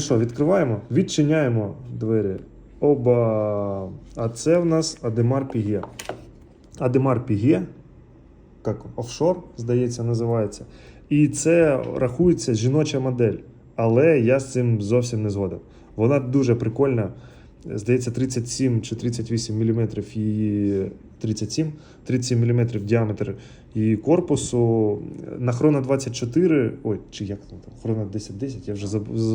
Що, відкриваємо, відчиняємо двері. Оба. А це в нас Адемар Піге. Адемар Піге, як офшор, здається, називається. І це рахується жіноча модель. Але я з цим зовсім не згоден. Вона дуже прикольна. Здається, 37 чи 38 мм її 37, 37 мм діаметр її корпусу. На Хрона 24, ой, чи як там, Хрона 1010, я вже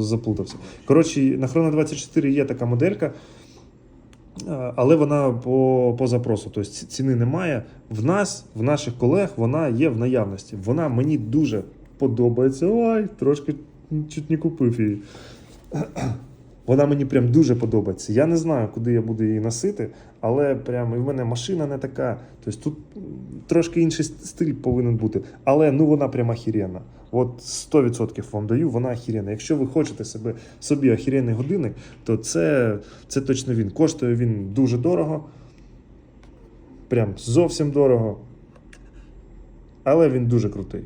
заплутався. Коротше, на Хрона 24 є така моделька, але вона по, по запросу, тобто ціни немає. В нас, в наших колег, вона є в наявності. Вона мені дуже подобається. Ой, трошки чуть не купив її. Вона мені прям дуже подобається. Я не знаю, куди я буду її носити, але прям і в мене машина не така. Тобто тут трошки інший стиль повинен бути. Але ну вона прям охеренна. От 100% вам даю, вона охеренна. Якщо ви хочете себе, собі охеренний годинник, то це, це точно він. Коштує він дуже дорого. Прям зовсім дорого. Але він дуже крутий.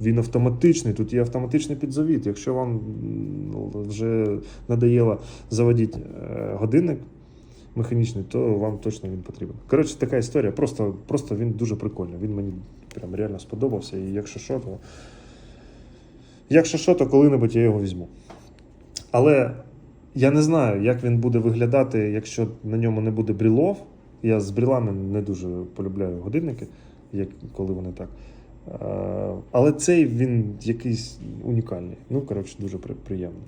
Він автоматичний, тут є автоматичний підзавіт. Якщо вам вже надоело заводити е, годинник механічний, то вам точно він потрібен. Коротше, така історія. Просто, просто він дуже прикольний. Він мені прям реально сподобався. І якщо що, то. Якщо що, то коли-небудь я його візьму. Але я не знаю, як він буде виглядати, якщо на ньому не буде брілов. Я з брілами не дуже полюбляю годинники, як, коли вони так. Але цей він якийсь унікальний. Ну, коротше, дуже при- приємний.